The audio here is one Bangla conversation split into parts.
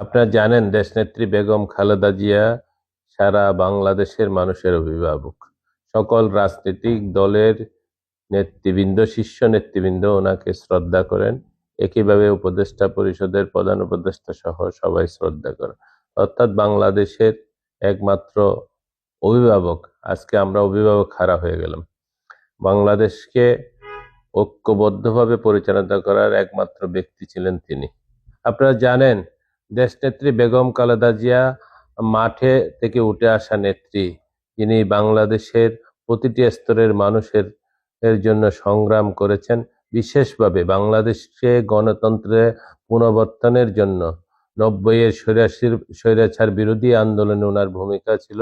আপনারা জানেন দেশনেত্রী বেগম খালেদা জিয়া সারা বাংলাদেশের মানুষের অভিভাবক। সকল রাজনৈতিক দলের নেতৃবৃন্দ, শীর্ষ নেতৃবৃন্দ ওনাকে শ্রদ্ধা করেন। একইভাবে উপদেষ্টা পরিষদের প্রধান উপদেষ্টা সহ সবাই শ্রদ্ধা করেন। অর্থাৎ বাংলাদেশের একমাত্র অভিভাবক, আজকে আমরা অভিভাবক হারা হয়ে গেলাম। বাংলাদেশকে ঐক্যবদ্ধভাবে পরিচালনা করার একমাত্র ব্যক্তি ছিলেন তিনি। আপনারা জানেন দেশনেত্রী বেগম খালেদা জিয়া মাঠে থেকে উঠে আসা নেত্রী। যিনি বাংলাদেশের প্রতিটি স্তরের মানুষের, এর জন্য সংগ্রাম করেছেন, বিশেষভাবে বাংলাদেশকে গণতন্ত্রে পুনর্বর্তনের জন্য। নব্বইয়ের স্বৈরাশির স্বৈরাচার বিরোধী আন্দোলনে ওনার ভূমিকা ছিল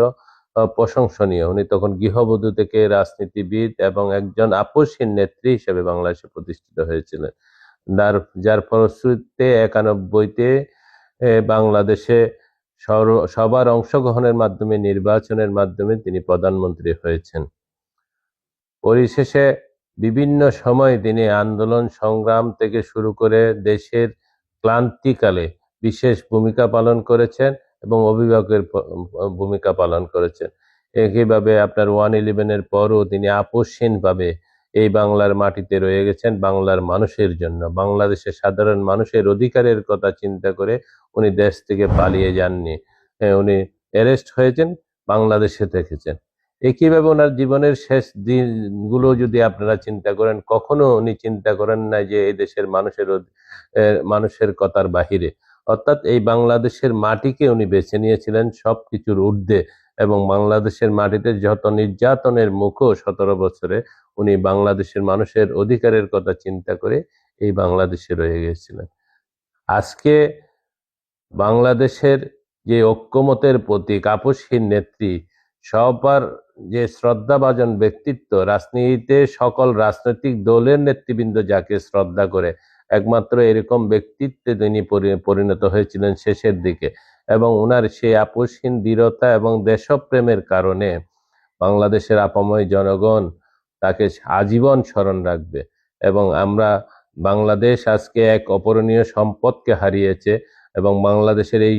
প্রশংসনীয়। উনি তখন গৃহবধূ থেকে রাজনীতিবিদ এবং একজন আপসহীন নেত্রী হিসেবে বাংলাদেশে প্রতিষ্ঠিত হয়েছিলেন। যার ফলশ্রুতিতে একানব্বইতে বাংলাদেশে সবার অংশগ্রহণের মাধ্যমে, নির্বাচনের মাধ্যমে তিনি প্রধানমন্ত্রী হয়েছেন। পরিশেষে বিভিন্ন সময় তিনি আন্দোলন সংগ্রাম থেকে শুরু করে দেশের ক্লান্তিকালে বিশেষ ভূমিকা পালন করেছেন এবং অভিভাবকের ভূমিকা পালন করেছেন। একইভাবে আপনার ওয়ান ইলেভেনের পরও তিনি আপোষহীনভাবে এই বাংলার মাটিতে রয়ে গেছেন বাংলার মানুষের জন্য। বাংলাদেশের সাধারণ মানুষের অধিকারের কথা চিন্তা করে উনি দেশ থেকে পালিয়ে যাননি। উনি অ্যারেস্ট হয়েছেন, বাংলাদেশে থেকেছেন। একইভাবে ওনার জীবনের শেষ দিনগুলো যদি আপনারা চিন্তা করেন, কখনো উনি চিন্তা করেন না যে এই দেশের মানুষের মানুষের কথার বাহিরে। অর্থাৎ এই বাংলাদেশের মাটিকে উনি বেছে নিয়েছিলেন সব কিছুর ঊর্ধ্বে এবং বাংলাদেশের মাটিতে যত নির্যাতনের মুখও সতেরো বছরে উনি বাংলাদেশের মানুষের অধিকারের কথা চিন্তা করে এই বাংলাদেশে রয়ে গেছিলেন। আজকে বাংলাদেশের যে ঐক্যমতের প্রতীক আপসহীন নেত্রী, সবার যে শ্রদ্ধাভাজন ব্যক্তিত্ব, রাজনীতিতে সকল রাজনৈতিক দলের নেতৃবৃন্দ যাকে শ্রদ্ধা করে, একমাত্র এরকম ব্যক্তিত্বে তিনি পরি- পরিণত হয়েছিলেন শেষের দিকে এবং ওনার সেই আপসহীন দৃঢ়তা এবং দেশপ্রেমের কারণে বাংলাদেশের আপাময় জনগণ তাকে আজীবন স্মরণ রাখবে। এবং আমরা বাংলাদেশ আজকে এক অপরণীয় সম্পদকে হারিয়েছে এবং বাংলাদেশের এই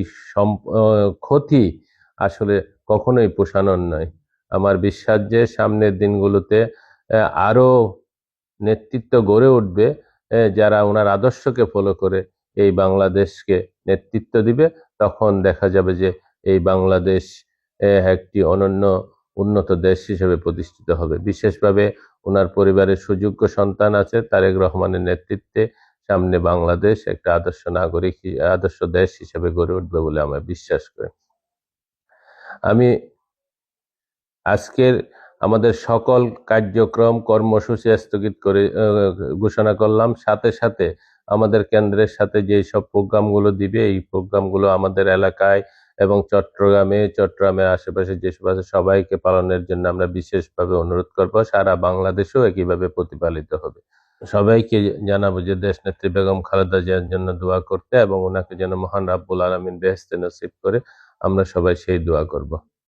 ক্ষতি আসলে কখনোই পোষানোর নয়। আমার বিশ্বাস যে সামনের দিনগুলোতে আরও নেতৃত্ব গড়ে উঠবে যারা ওনার আদর্শকে ফলো করে এই বাংলাদেশকে নেতৃত্ব দিবে, তখন দেখা যাবে যে এই বাংলাদেশ একটি অনন্য উন্নত দেশ হিসেবে প্রতিষ্ঠিত হবে। বিশেষভাবে ওনার পরিবারের সুযোগ্য সন্তান আছে, তারেক রহমানের নেতৃত্বে সামনে বাংলাদেশ একটা আদর্শ নাগরিক আদর্শ দেশ হিসেবে গড়ে উঠবে বলে আমরা বিশ্বাস করি আমি আজকের আমাদের সকল কার্যক্রম, কর্মসূচি স্থগিত করে ঘোষণা করলাম। সাথে সাথে আমাদের কেন্দ্রের সাথে যে সব প্রোগ্রামগুলো দিবে, এই প্রোগ্রামগুলো আমাদের এলাকায় এবং চট্টগ্রামে, চট্টগ্রামের আশেপাশে যেসব আছে, সবাইকে পালনের জন্য আমরা বিশেষভাবে অনুরোধ করব। সারা বাংলাদেশেও একইভাবে প্রতিপালিত হবে। সবাইকে জানাব যে দেশ নেত্রী বেগম খালেদা জিয়ার জন্য দোয়া করতে এবং ওনাকে যেন মহান রাব্বুল আলমিন বেহস্তে নসিব করে আমরা সবাই সেই দোয়া করব।